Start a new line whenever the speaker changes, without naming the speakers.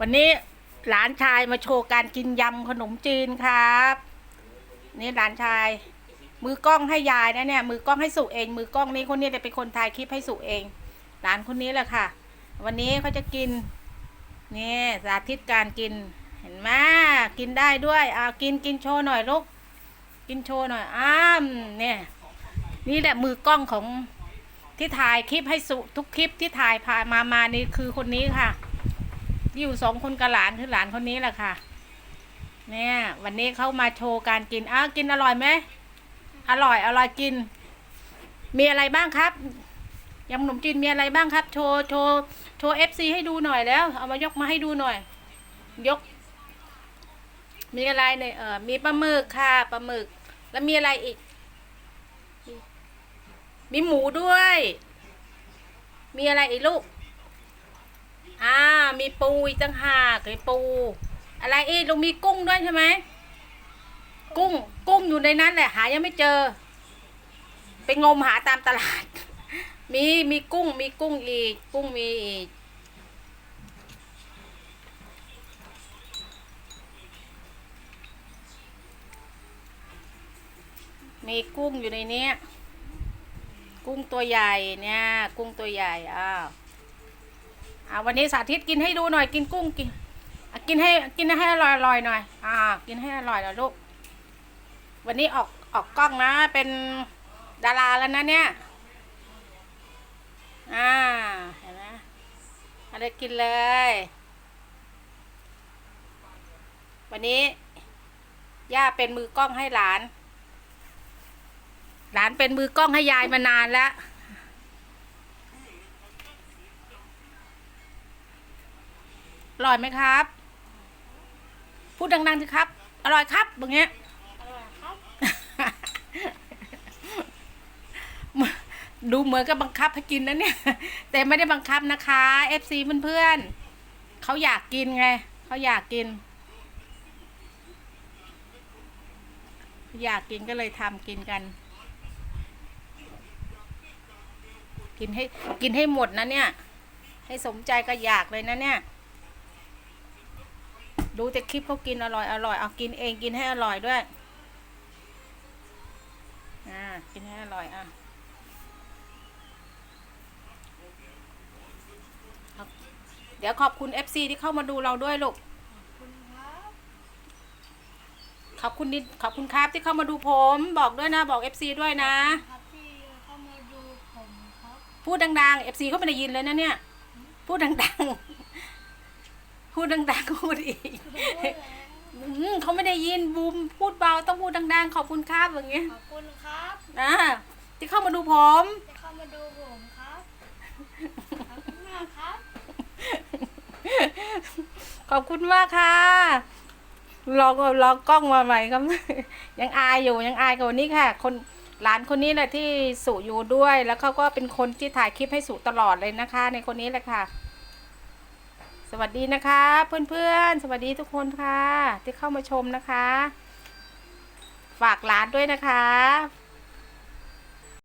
วันนี้หลานชายมาโชว์การกินยำขนมจีนครับ นี่หลานชาย มือกล้องให้ยายนะเนี่ย มือกล้องให้สุเอง มือกล้องนี้คนนี้จะเป็นคนถ่ายคลิปให้สุเอง หลานคนนี้แหละค่ะ วันนี้เขาจะกินนี่สาธิตการกิน เห็นไหมกินได้ด้วยเอากินกินโชว์หน่อยลูกกินโชว์หน่อยอ้ามเนี่ยนี่แหละมือกล้องของที่ถ่ายคลิปให้สุทุกคลิปที่ถ่ายผ่านมามานี่คือคนนี้ค่ะ อยู่สองคนกับหลานคือหลานคนนี้แหละค่ะ เนี่ย วันนี้เขามาโชว์การกินอ้าวกินอร่อยไหมอร่อยอร่อยกิน มีอะไรบ้างครับยำขนมจีนมีอะไรบ้างครับ โชว์โชว์โชว์เอฟซีให้ดูหน่อยแล้ว เอามายกมาให้ดูหน่อย ยก มีอะไรเนี่ยเออมีปลาหมึกค่ะปลาหมึก แล้วมีอะไรอีก มีหมูด้วย มีอะไรอีกลูก อ่า มีปูอีกต่างหากมีปู อะไรอีกลุงมีกุ้งด้วยใช่ไหม กุ้ง กุ้งอยู่ในนั้นแหละ หายังไม่เจอ ไปงมหาตามตลาด มี มีกุ้ง มีกุ้งอีก กุ้งมีอีก มีกุ้งอยู่ในเนี้ยกุ้งตัวใหญ่เนี่ย กุ้งตัวใหญ่ อ้าว อ่าวันนี้สาธิตกินให้ดูหน่อยกินกุ้งกินกินให้กินให้อร่อยอร่อยหน่อย อ่า กินให้อร่อยน่อยลูก วันนี้ออกออกกล้องนะ เป็นดาราแล้วนะเนี่ย อ่า เห็นไหมอะไรกินเลย วันนี้ ย่าเป็นมือกล้องให้หลาน หลานเป็นมือกล้องให้ยายมานานแล้ว ร่อยไหมครับ พูดดังๆสิครับ อร่อยครับแบบเงี้ยดูเหมือนกับบังคับให้กินนะเนี่ย แต่ไม่ได้บังคับนะคะ FC เพื่อนๆเขาอยากกินไงเขาอยากกิน อยากกินก็เลยทำกินกัน กินให้กินให้หมดนะเนี่ย ให้สมใจก็อยากเลยนะเนี่ย ดูแต่คลิปเขากินอร่อยอร่อยเอากินเองกินให้อร่อยด้วย อ่า กินให้อร่อยอะเอาเดี๋ยวขอบคุณ FC ที่เข้ามาดูเราด้วยลูก ขอบคุณนิดขอบคุณครับที่เข้ามาดูผม บอกด้วยนะบอก FC ด้วยนะ
ครับที่เข้ามาดูผมครับ
พูดดังๆ FC เขาไม่ได้ยินเลยนะเนี่ย พูดดังๆ พูดดังๆพูดอีกอืมเขาไม่ได้ยินบูมพูดเบาต้องพูดดังๆ ขอบคุณครับอย่างเงี้ย
ขอบคุณครับ
นะที่เข้ามาดูผม
ที่เข้ามาดูผมครับขอบคุณมากครับ
ขอบคุณมากค่ะรอรอกล้องมาใหม่ครับ ยังอายอยู่ยังอายกว่านี้ค่ะ คนหลานคนนี้แหละที่สุอยู่ด้วย แล้วเขาก็เป็นคนที่ถ่ายคลิปให้สุตลอดเลยนะคะ ในคนนี้แหละค่ะ สวัสดีนะคะ เพื่อนๆ สวัสดีทุกคนค่ะ ที่เข้ามาชมนะคะ ฝากร้านด้วยนะคะ